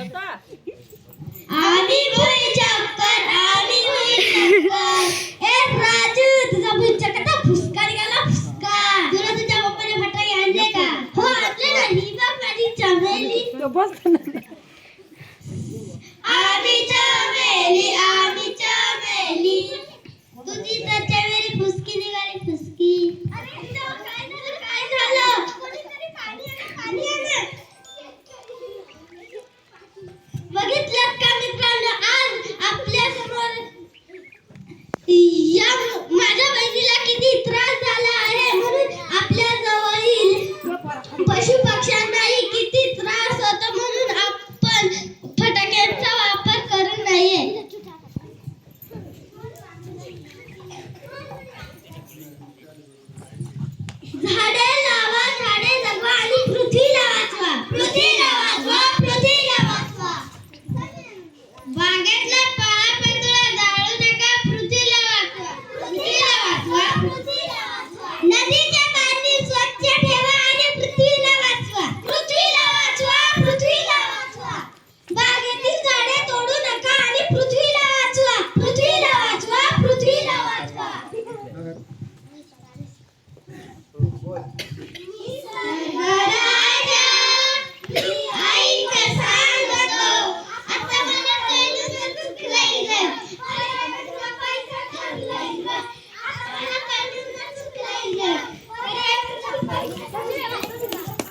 आली होई चक्कर आली होई चक्कर. ए राजू तुझा भुंचा कसा फुसका निघाला फुसका. तुला तुझ्या पप्पाने फटाके आणले का? हो आणले ना. ही बघ माझी चमेली. बस झाडे लावा झाडे जगवा आणि पृथ्वी वाचवा पृथ्वी वाचवा पृथ्वीला वाचवा बागेतला पाला पेंदुरा जाळू नका पृथ्वीला वाचवा पृथ्वीला वाचवा नदीचे पाणी स्वच्छ ठेवा आणि पृथ्वीला वाचवा पृथ्वीला वाचवा पृथ्वीला वाचवा बागेतील झाडे तोडू नका आणि पृथ्वीला वाचवा पृथ्वी वाचवा पृथ्वीला वाचवा Good.